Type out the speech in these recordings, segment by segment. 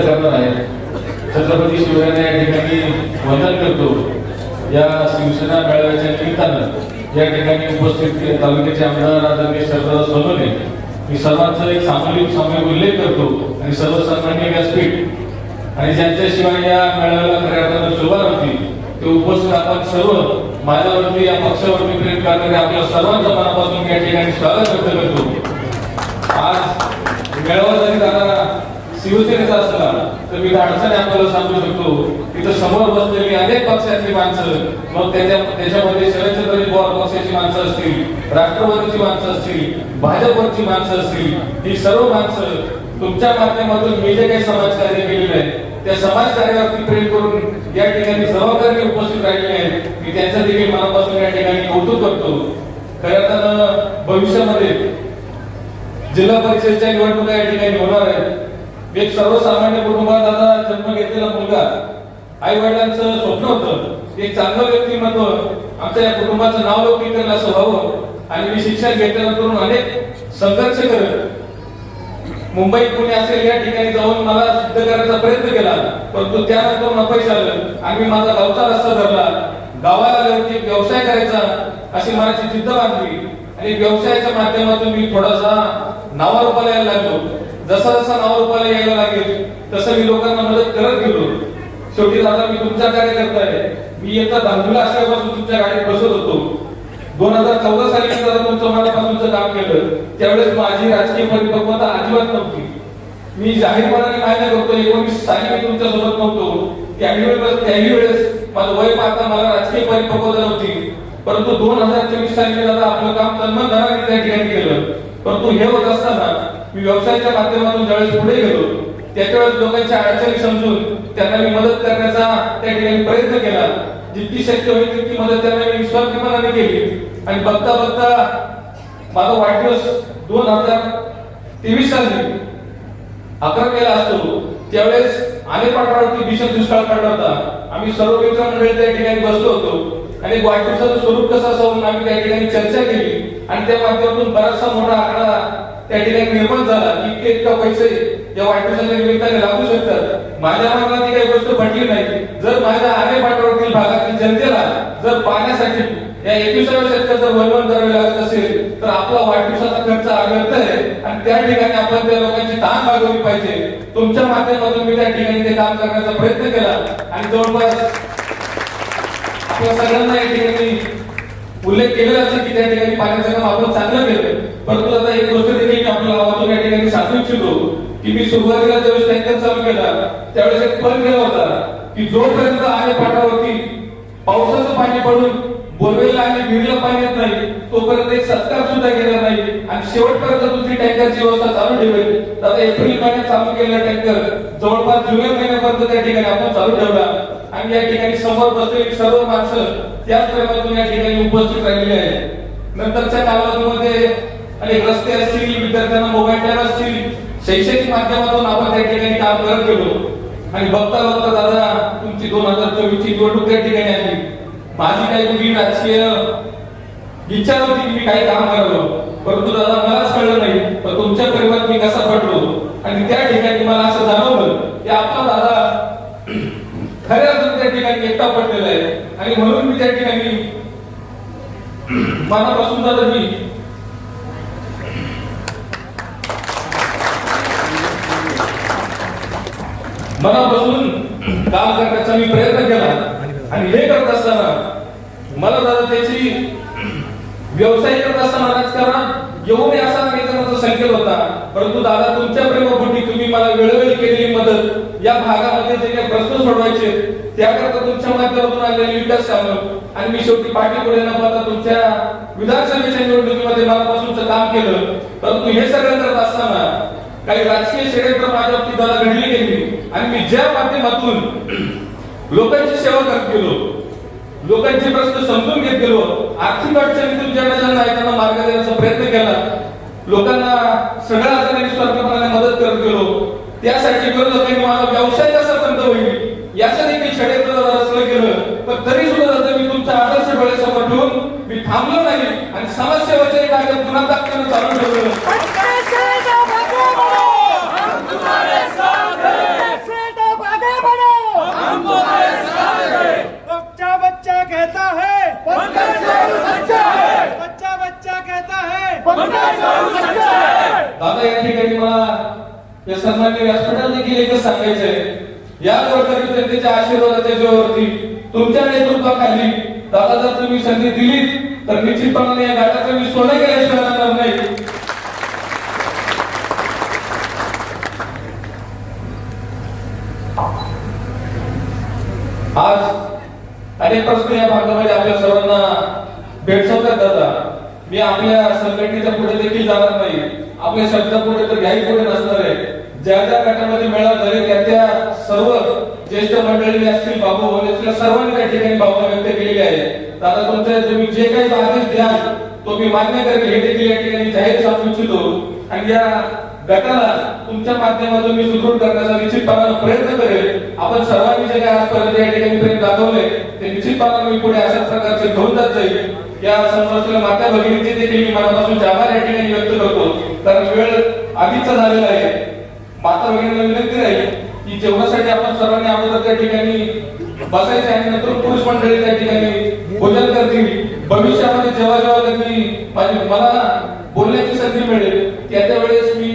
व्यक्त करणार आहे. छत्रपती शिवरायांना या ठिकाणी वंदन करतो. या शिवसेना मेळाव्याच्या निमित्तानं या ठिकाणी उपस्थित तालुक्याचे आमदार आदरणीय शरद सोनवणे मी सर्वांचा एक सामूहिक सामूहिक उल्लेख करतो आणि सर्वसामान्य व्यासपीठ. आणि ज्यांच्याशिवाय या मेळाव्याला खऱ्या अर्थानं सुरुवात होती ते उपस्थित आपण सर्व माझ्यावरती या पक्षावरती प्रेम करणारे आपल्या सर्वांच्या मनापासून या ठिकाणी स्वागत व्यक्त करतो. आज मेळावा जरी दादा शिवसेनेचा असला तर मी धाडसाने आपल्याला सांगू शकतो तिथं समोर बसलेली अनेक पक्षाची माणसं मग त्याच्या त्याच्यामध्ये शरदचंद्र पवार पक्षाची माणसं असतील राष्ट्रवादीची माणसं असतील भाजपवरची माणसं असतील ही सर्व माणसं तुमच्या माध्यमातून मी जे काही समाजकार्य केलेलं आहे त्या समाज कार्यावरती प्रेम करून या ठिकाणी जबाबदारी उपस्थित राहिलेले आहेत मी त्यांचं देखील मनापासून या ठिकाणी कौतुक करतो. खऱ्या तर भविष्यामध्ये जिल्हा परिषदेच्या निवडणुका या ठिकाणी होणार आहेत. एक सर्वसामान्य कुटुंबात आता जन्म घेतलेला मुलगा. आई वडिलांचं स्वप्न होतं. एक चांगलं व्यक्तिमत्व आमच्या या कुटुंबाचं नाव लौकिक असं व्हावं आणि मी शिक्षण घेतल्यानंतर अनेक संघर्ष करत मुंबई पुणे असेल या ठिकाणी जाऊन मला सिद्ध करायचा प्रयत्न केला. परंतु त्यानंतर अपयश आलं आणि मी माझा गावचा रस्ता धरला. गावाला आल्यावरती व्यवसाय करायचा अशी मनाची जिद्द बांधली आणि व्यवसायाच्या माध्यमातून मी थोडासा नावारूपाला यायला लागलो. जसा जसा रुपाला यायला लागेल तसं मी लोकांना मदत करत गेलो. शेवटी दादा मी तुमचा कार्यकर्ता आहे. मी येता धांगुला असल्यापासून तुमच्या गाडीत बसत होतो. दोन हजार चौदा साली मी तुमचं मनापासूनचं काम केलं. त्यावेळेस माझी राजकीय परिपक्वता अजिबात नव्हती. मी जाहीरपणाने काय नाही करतो एकोणीस साली मी तुमच्यासोबत नव्हतो. त्याही वेळेस त्याही वेळेस माझं वय पाहता मला राजकीय परिपक्वता नव्हती. परंतु दोन हजार चोवीस साली मी दादा आपलं काम तन्मन धनाने त्या ठिकाणी केलं. परंतु हे होत असताना मी व्यवसायाच्या माध्यमातून ज्यावेळेस पुढे गेलो त्याच्यावेळेस लोकांच्या अडचणी समजून त्यांना मी मदत करण्याचा त्या ठिकाणी प्रयत्न केला. जितकी शक्य होईल तितकी मदत त्यांना मी निस्वार्थीपणाने केली. आणि बघता बघता माझा वाढदिवस दोन हजार तेवीस साली अकरा केला असतो. त्यावेळेस आले पाठवावरती भीषण दुष्काळ पडला होता. आम्ही सर्व मित्र मंडळी त्या ठिकाणी बसलो होतो. आणि वाढदिवसाचं स्वरूप कसं असावं आम्ही त्या ठिकाणी चर्चा केली. आणि त्या माध्यमातून बराचसा मोठा आकडा इतके इतका पैसे या वाढदिवसाच्या निमित्ताने लागू शकतात. माझ्या मनात ती काही गोष्ट पटली नाही. जर माझ्या आरे पाठवावरील भागातील जनतेला जर पाण्यासाठी या एकविसाव्या शतकात जर वळवण करावे लागत असेल तर आपला वाढदिवसाचा खर्च आग्रत आहे आणि त्या ठिकाणी आपण त्या लोकांची ताण भागवली पाहिजे. तुमच्या माध्यमातून मी त्या ठिकाणी ते काम करण्याचा प्रयत्न केला. आणि जवळपास आपल्या सगळ्यांना या ठिकाणी उल्लेख केलेला असेल की त्या ठिकाणी पाण्याचं काम आपण चांगलं केलं परंतु आता एक गोष्ट देखील मी आवाजून या ठिकाणी सांगू इच्छितो की मी सुरुवातीला ज्यावेळेस टँकर चालू केला त्यावेळेस एक पण केला होता की जोपर्यंत आहे पाठावरती पावसाचं पाणी पडून बोरवेला आणि विहिरीला पाणी येत नाही तोपर्यंत एक सत्कार सुद्धा केला नाही. आणि शेवटपर्यंत दुसरी टँकरची व्यवस्था चालू ठेवली तर आता एप्रिल महिन्यात चालू केलेला टँकर जवळपास जुलै महिन्यापर्यंत त्या ठिकाणी आपण चालू ठेवला. आणि या ठिकाणी समोर बसलेली सर्व माणसं त्याच प्रेमातून या ठिकाणी उपस्थित राहिलेली आहेत. नंतरच्या कालावधीमध्ये अनेक रस्ते असतील विद्यार्थ्यांना मोबाईल टॅब असतील शैक्षणिक माध्यमातून आपण त्या ठिकाणी काम करत गेलो. आणि बघता बघता दादा तुमची दोन हजार चोवीस ची निवडणूक त्या ठिकाणी आली. माझी काही कुठली राजकीय इच्छा नव्हती की मी काही काम करावं. परंतु दादा मलाच कळलं नाही पण तुमच्या प्रेमात मी कसा पडलो. आणि त्या ठिकाणी मला असं जाणवलं की आपला दादा खऱ्या अर्थाने त्या ठिकाणी एकटा पडलेला आहे आणि म्हणून मी त्या ठिकाणी मनापासून दादा मी मनापासून काम करण्याचा मी प्रयत्न केला. आणि हे करत असताना मला दादा त्याची व्यवसाय करत असताना राजकारण येऊ नये असा माझा संकेत होता. परंतु दादा तुमच्या प्रेमापोटी तुम्ही मला वेळोवेळी या भागामध्ये जे काही प्रश्न सोडवायचे त्याकरता तुमच्या माध्यमातून आलेले लिटर कामं आणि मी शेवटी पाठी पुढे न पाहता तुमच्या विधानसभेच्या निवडणुकीमध्ये मनापासूनच काम केलं. परंतु हे सगळं करत असताना काही राजकीय षडयंत्र माझ्या बाबतीत दादा घडली गेली. आणि मी ज्या माध्यमातून लोकांची सेवा करत गेलो लोकांचे प्रश्न समजून घेत गेलो आर्थिक अडचणीतून ज्यांना ज्यांना मार्ग देण्याचा प्रयत्न केला लोकांना सगळ्या त्यासाठी गरज नाही माझा व्यवसाय कसा बंद होईल. याचं देखील षडयंत्र गेलं. पण तरी सुद्धा मी तुमचा आदर्श डोळ्यासमोर ठेवून मी थांबलो नाही आणि समाजसेवाच्या एक कागद गुन्हा चालू ठेवलं. दादा या ठिकाणी मला साथ सन्मान्य व्यासपीठाला देखील एकच सांगायचंय. या गोरगरीब जनतेच्या आशीर्वादाच्या जोरावरती तुमच्या नेतृत्वाखाली दादा जर तुम्ही संधी दिली तर निश्चितपणाने या घाटाचं मी सोनं केल्याशिवाय राहणार नाही. आज अनेक प्रश्न या भागामध्ये आपल्या सर्वांना भेटसवतात दादा. मी आपल्या संघटनेच्या पुढे देखील जाणार नाही. आपल्या शब्दापुढे तर घ्याई पुढे नसणार आहे. ज्या ज्या गटामध्ये मेळावा झाले त्या त्या सर्व ज्येष्ठ मंडळी असतील बाबू वगैरे असतील सर्वांनी त्या ठिकाणी भावना व्यक्त केलेली आहे. दादा तुमच्या तुम्ही जे काही आदेश द्याल तो मी मान्य करेल. हे देखील या ठिकाणी जाहीर सांगू इच्छितो आणि या गटाला तुमच्या माध्यमातून मी सुदृढ करण्याचा निश्चितपणाने प्रयत्न करेल. आपण सर्वांनी जे काही आजपर्यंत या ठिकाणी प्रेम दाखवले ते निश्चितपणाने मी पुढे अशाच प्रकारचे घेऊन जात जाईल. या संस्थेला माता भगिनीचे देखील मी मनापासून जाभार या ठिकाणी व्यक्त करतो. कारण वेळ आधीचा झालेला आहे. पात्र वगैरे विनंती राहील की जेवणासाठी आपण सर्वांनी अगोदर त्या ठिकाणी बसायचे आणि नंतर पुरुष मंडळी त्या ठिकाणी भोजन करतील. भविष्यामध्ये जेव्हा जेव्हा त्यांनी माझी मला बोलण्याची संधी मिळेल त्या त्यावेळेस मी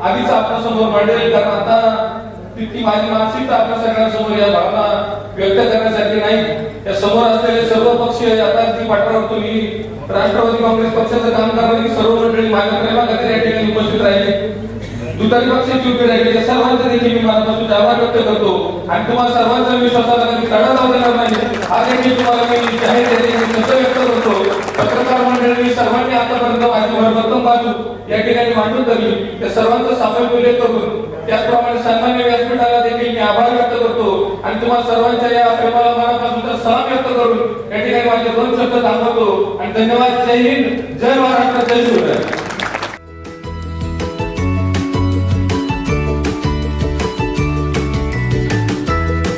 आधीच आपल्यासमोर मांडेल कारण आता तितकी माझी मानसिकता आपल्या सगळ्यांसमोर या भावना व्यक्त करण्यासाठी नाही. या समोर असलेले सर्व पक्ष आता ती पाठराव तुम्ही राष्ट्रवादी काँग्रेस पक्षाचं काम करणारी सर्व मंडळी माझ्या प्रेमाखातीर या ठिकाणी उपस्थित राहिले. दुधारी पक्षाची उभी राहिली. त्या सर्वांचा देखील मी मनापासून आभार व्यक्त करतो. आणि तुम्हाला सर्वांचा विश्वासाला कधी तडा जाऊ देणार नाही? हा देखील तुम्हाला मी जाहीर त्या व्यक्त करतो. पत्रकार मंडळी सर्वांनी आतापर्यंत माझी भरभक्कम बाजू या ठिकाणी मांडून धरली. त्या सर्वांचं सामूहिक उल्लेख करून. त्याचप्रमाणे सन्मान्य व्यासपीठाला देखील मी आभार व्यक्त करतो. आणि तुम्हाला सर्वांच्या या प्रेमाला मनापासून तर सलाम व्यक्त करून या ठिकाणी माझे दोन शब्द थांबवतो. आणि धन्यवाद. जय हिंद. जय महाराष्ट्र. जय शिवराय